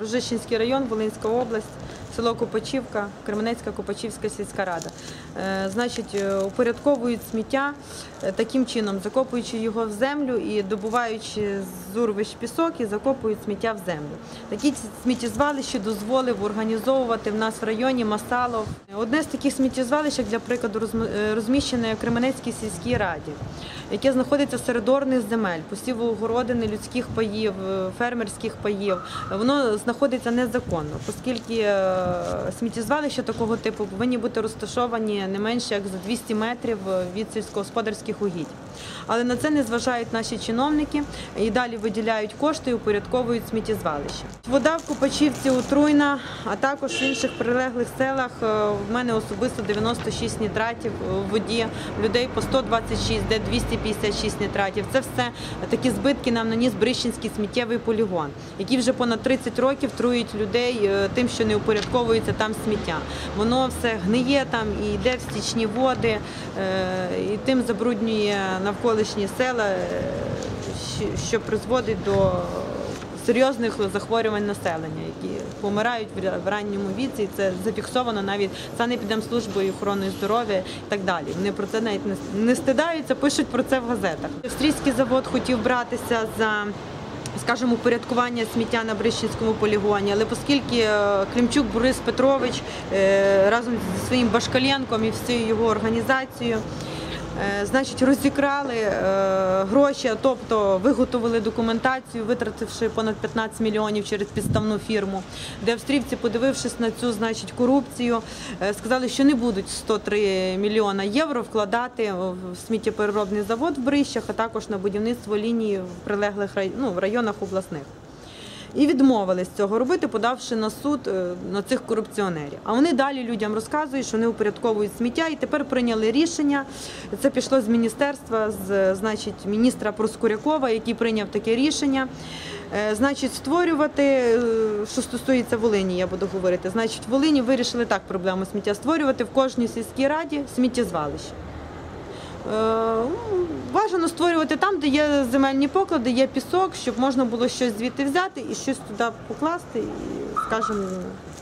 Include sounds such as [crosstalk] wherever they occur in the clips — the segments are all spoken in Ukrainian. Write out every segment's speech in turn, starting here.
Рожищенський район, Волинська область, село Копачівка, Кременецька Копачівська сільська рада. Е, Значить, е, упорядковують сміття е, таким чином, закопуючи його в землю і добуваючи з урвищ пісок і закопують сміття в землю. Такі сміттєзвалища дозволив організовувати в нас в районі Масалов. Одне з таких сміттєзвалищ, як для прикладу, розм- розміщене в Кременецькій сільській раді, яке знаходиться серед орних земель, посіву городини, людських паїв, фермерських паїв. Воно знаходиться незаконно, оскільки сміттєзвалища такого типу повинні бути розташовані не менше як за 200 метрів від сільськогосподарських угідь. Але на це не зважають наші чиновники і далі виділяють кошти і упорядковують сміттєзвалища. Вода в Купачівці отруйна, а також в інших прилеглих селах е, в мене особисто 96 нітратів в воді, людей по 126, де 256 нітратів. Це все такі збитки нам наніс Брищенський сміттєвий полігон, який вже понад 30 років труїть людей е, тим, що не упорядковується там сміття. Воно все гниє там і йде в стічні води, е, і тим забруднює навколишні села, е, що- призводить до серйозних захворювань населення, які помирають в ранньому віці. Це зафіксовано навіть санепідемслужбою охорони здоров'я і так далі. Вони про це навіть не, стидаються, пишуть про це в газетах. Австрійський завод хотів братися за. Скажімо, упорядкування сміття на Брищенському полігоні, але оскільки е, Клімчук Борис Петрович е, разом зі своїм Башкаленком і всією його організацією Значить, розікрали е, гроші, тобто виготовили документацію, витративши понад 15 мільйонів через підставну фірму, де австрійці, подивившись на цю значить, корупцію, е, сказали, що не будуть 103 мільйона євро вкладати в сміттєпереробний завод в Брищах, а також на будівництво лінії в прилеглих ну, в районах обласних. І відмовились цього робити, подавши на суд е, на цих корупціонерів. А вони далі людям розказують, що вони упорядковують сміття, і тепер прийняли рішення. Це пішло з міністерства, з значить, міністра Проскурякова, який прийняв таке рішення. Е, Значить, створювати, е, що стосується Волині, я буду говорити. Значить, в Волині вирішили так проблему сміття створювати в кожній сільській раді сміттєзвалище. Е, ну, Бажано створювати там, де є земельні поклади, є пісок, щоб можна було щось звідти взяти і щось туди покласти, і, скажімо,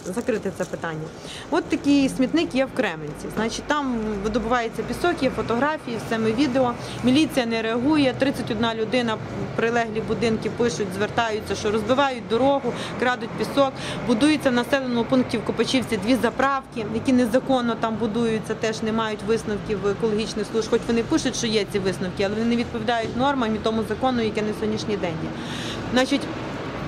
закрити це питання. От такий смітник є в Кременці. Значить, там видобувається пісок, є фотографії, все ми відео. Міліція не реагує. 31 людина прилеглі будинки пишуть, звертаються, що розбивають дорогу, крадуть пісок. Будуються в населеному пункті в Копачівці дві заправки, які незаконно там будуються, теж не мають висновків екологічних служб. Хоч вони пишуть, що є ці висновки, але вони не відповідають нормам і тому закону, яке на сьогоднішній день є. Значить,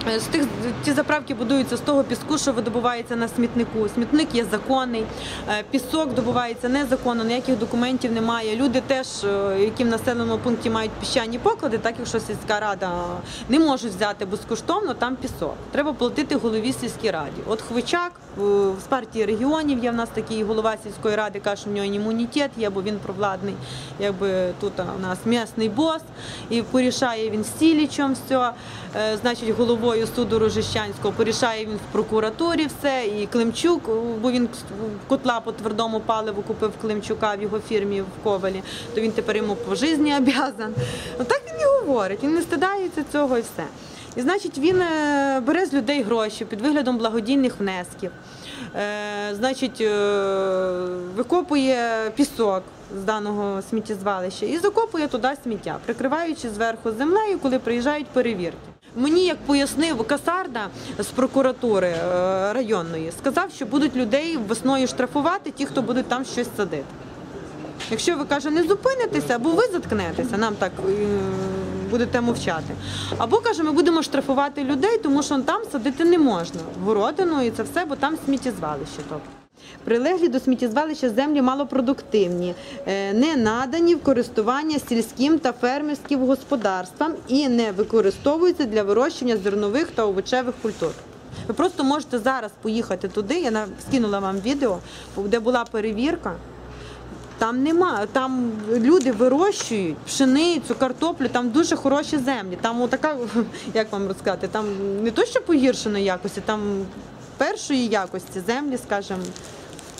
З тих ті заправки будуються з того піску, що видобувається на смітнику. Смітник є законний, е, пісок добувається незаконно, ніяких документів немає. Люди теж, е, які в населеному пункті мають піщані поклади, так якщо сільська рада не можуть взяти безкоштовно, там пісок. Треба платити голові сільській раді. От Хвичак е, з партії регіонів є в нас такий голова сільської ради, каже, в нього імунітет є, бо він провладний, якби тут у нас місний бос, і порішає він з Сілічем все, е, значить, головою суду Рожищанського, порішає він в прокуратурі все, і Климчук, бо він котла по твердому паливу купив Климчука в його фірмі в Ковалі, то він тепер йому по житті обязан. Ну так він і говорить, він не стидається цього і все. І значить, він е, бере з людей гроші під виглядом благодійних внесків. Е, Значить, е, викопує пісок з даного сміттєзвалища і закопує туди сміття, прикриваючи зверху землею, коли приїжджають перевірки. Мені, як пояснив Касарда з прокуратури е, районної, сказав, що будуть людей весною штрафувати ті, хто будуть там щось садити. Якщо ви каже, не зупинитеся, або ви заткнетеся, нам так е, будете мовчати. Або каже, ми будемо штрафувати людей, тому що там садити не можна. Городину і це все, бо там сміттєзвалище. Тобто. Прилеглі до сміттєзвалища землі малопродуктивні, е, не надані в користування сільським та фермерським господарствам і не використовуються для вирощення зернових та овочевих культур. Ви просто можете зараз поїхати туди. Я скинула вам відео, де була перевірка. Там нема, там люди вирощують пшеницю, картоплю, там дуже хороші землі. Там отака, [laughs] як вам розказати, там не то, що погіршеної якості, там першої якості землі, скажімо,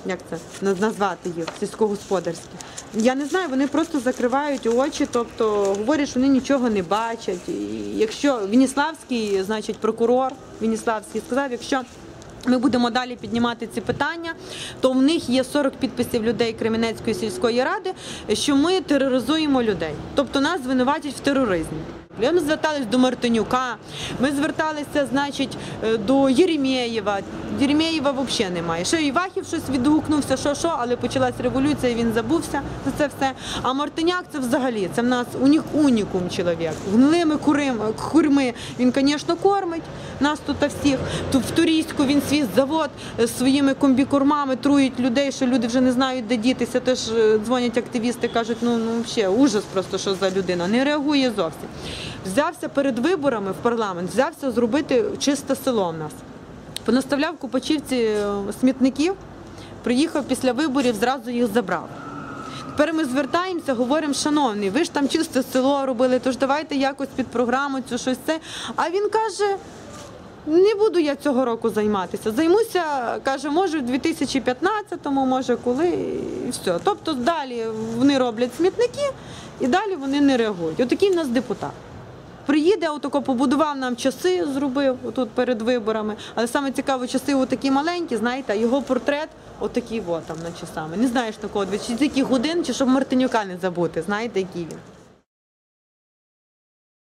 як це назвати їх, сільськогосподарські. Я не знаю, вони просто закривають очі, тобто говорять, що вони нічого не бачать. Якщо Веніславський, значить прокурор Веніславський сказав, якщо ми будемо далі піднімати ці питання, то в них є 40 підписів людей Кременецької сільської ради, що ми тероризуємо людей. Тобто нас звинуватять в тероризмі. Ми звертались до Мартинюка, ми зверталися, значить, е, до Єремєєва. Єремєєва взагалі немає. Ще Івахів щось відгукнувся, що що, але почалась революція, він забувся за це все. А Мартиняк це взагалі, це в нас унік, унікум чоловік. Гнилими курми він, звісно, кормить нас тут всіх. Тут в Турійську він свій завод своїми комбікормами трують людей, що люди вже не знають, де дітися. Теж е, дзвонять активісти, кажуть, ну, ну взагалі ужас просто, що за людина. Не реагує зовсім. Взявся перед виборами в парламент, взявся зробити чисте село в нас. Понаставляв купачівці е, смітників, приїхав після виборів, зразу їх забрав. Тепер ми звертаємося, говоримо, шановний, ви ж там чисте село робили, тож давайте якось під програму цю щось це. А він каже. Не буду я цього року займатися. Займуся, каже, може в 2015-му, може коли, і все. Тобто далі вони роблять смітники і далі вони не реагують. Отакий в нас депутат. Приїде, отако побудував нам часи, зробив отут перед виборами. Але саме цікаво, часи отакі маленькі, знаєте, його портрет отакий от там на часами. Не знаєш такого, чи тільки годин, чи щоб Мартинюка не забути, знаєте, який він.